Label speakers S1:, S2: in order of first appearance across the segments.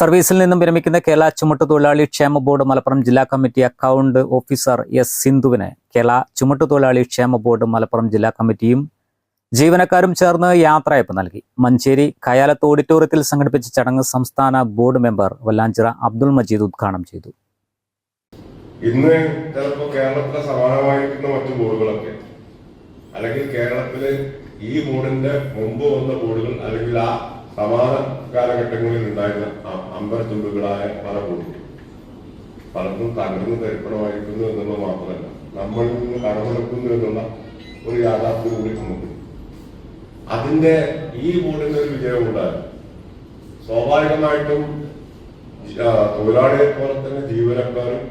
S1: സർവീസിൽ നിന്നും വിരമിക്കുന്ന കേരള ചുമട്ടുതൊഴിലാളി ക്ഷേമ ബോർഡ് മലപ്പുറം ജില്ലാ കമ്മിറ്റി അക്കൗണ്ട് ഓഫീസർ എസ് സിന്ധുവിനെ കേരള ചുമട്ടുതൊഴിലാളി ക്ഷേമ ബോർഡ് മലപ്പുറം ജില്ലാ കമ്മിറ്റിയും ജീവനക്കാരും ചേർന്ന് യാത്രയപ്പ് നൽകി. മഞ്ചേരി കയാലത്ത് ഓഡിറ്റോറിയത്തിൽ സംഘടിപ്പിച്ച ചടങ്ങ് സംസ്ഥാന ബോർഡ് മെമ്പർ വല്ലാഞ്ചിറ അബ്ദുൾ മജീദ് ഉദ്ഘാടനം ചെയ്തു.
S2: ഇന്ന് ചിലപ്പോൾ കേരളത്തിലെ സമാനമായിരിക്കുന്ന മറ്റു ബോർഡുകളൊക്കെ അല്ലെങ്കിൽ കേരളത്തിലെ ഈ ബോർഡിന്റെ മുമ്പ് വന്ന ബോർഡുകൾ അല്ലെങ്കിൽ ആ സമാന കാലഘട്ടങ്ങളിൽ ഉണ്ടായിരുന്ന അമ്പരത്തുമ്പുകളായ പല കൂടി പലർക്കും തകർന്ന് തരിപ്പണമായിരിക്കുന്നു എന്നുള്ളത് മാത്രമല്ല നമ്മളിൽ നിന്ന് കടമെടുക്കുന്നു എന്നുള്ള ഒരു യാഥാർത്ഥ്യം കൂടി നമുക്ക് അതിന്റെ ഈ ബോർഡിന്റെ ഒരു വിജയം ഉണ്ടായിരുന്നു സ്വാഭാവികമായിട്ടും തൊഴിലാളിയെ പോലെ തന്നെ ജീവനക്കാരും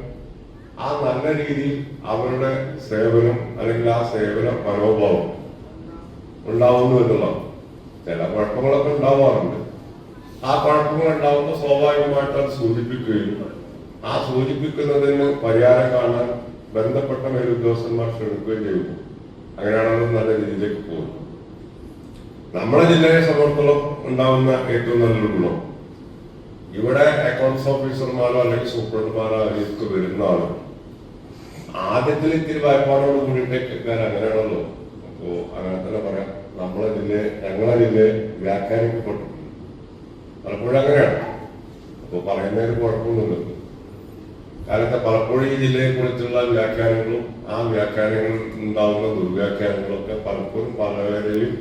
S2: ആ നല്ല രീതിയിൽ അവരുടെ സേവനം അല്ലെങ്കിൽ ആ സേവന മനോഭാവം ഉണ്ടാവുന്നു എന്നുള്ളതാണ്. ചില കുഴപ്പങ്ങളൊക്കെ ഉണ്ടാവാറുണ്ട്. ആ കുഴപ്പങ്ങൾ ഉണ്ടാവുമ്പോൾ സ്വാഭാവികമായിട്ട് അത് സൂചിപ്പിക്കുകയും ആ സൂചിപ്പിക്കുന്നതിന് പരിഹാരം കാണാൻ ബന്ധപ്പെട്ട മേലുദ്യോഗസ്ഥന്മാർ ശ്രമിക്കുകയും ചെയ്യുന്നു അങ്ങനെയാണെങ്കിൽ നല്ല രീതിയിലേക്ക് പോകുന്നു നമ്മുടെ ജില്ലയെ സംബന്ധിച്ചോളം ഉണ്ടാവുന്ന ഏറ്റവും നല്ലൊരു ഗുണം. ഇവിടെ അക്കൗണ്ട്സ് ഓഫീസർമാരോ അല്ലെങ്കിൽ സൂപ്രണ്ടുമാരോ അതിലേക്ക് വരുന്ന ആളുകൾ ആദ്യത്തിൽ ഇത്തിരി വായ്പാടോട് കൂടിയിട്ടേക്ക് അങ്ങനെയാണല്ലോ. അപ്പോ അങ്ങനെ തന്നെ പറയാം. നമ്മളെ ജില്ലയെ ഞങ്ങളെ ജില്ലയെ വ്യാഖ്യാനിക്കപ്പെട്ടിട്ടുണ്ട് പലപ്പോഴും അങ്ങനെയാണ്. അപ്പൊ പറയുന്നതിന് കുഴപ്പമൊന്നുമില്ല. കാരണം പലപ്പോഴും ഈ ജില്ലയെ കുറിച്ചുള്ള വ്യാഖ്യാനങ്ങളും ആ വ്യാഖ്യാനങ്ങളിൽ ഉണ്ടാവുന്ന ദുർവ്യാഖ്യാനങ്ങളൊക്കെ പലപ്പോഴും പലരെയും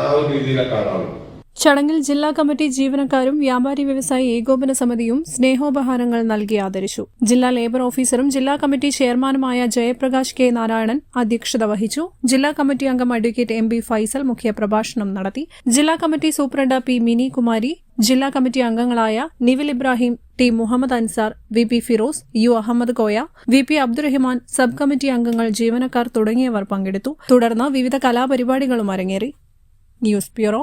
S2: ആ ഒരു രീതിയിലെ കാണാറുണ്ട്
S3: ചടങ്ങിൽ ജില്ലാ കമ്മിറ്റി ജീവനക്കാരും വ്യാപാരി വ്യവസായി ഏകോപന സമിതിയും സ്നേഹോപഹാരങ്ങൾ നൽകി ആദരിച്ചു. ജില്ലാ ലേബർ ഓഫീസറും ജില്ലാ കമ്മിറ്റി ചെയർമാനുമായ ജയപ്രകാശ് കെ നാരായണൻ അധ്യക്ഷത വഹിച്ചു. ജില്ലാ കമ്മിറ്റി അംഗം അഡ്വക്കേറ്റ് എം ബി ഫൈസൽ മുഖ്യപ്രഭാഷണം നടത്തി. ജില്ലാ committee superintendent P Mini Kumari ജില്ലാ കമ്മിറ്റി അംഗങ്ങളായ Nivil Ibrahim T Muhammad Ansar V P Firoz U Ahmed Koya V P Abdurahiman sub committee അംഗങ്ങൾ ജീവനക്കാർ തുടങ്ങിയവർ പങ്കെടുത്തു. തുടർന്ന് വിവിധ കലാപരിപാടികളും അരങ്ങേറി. News bureau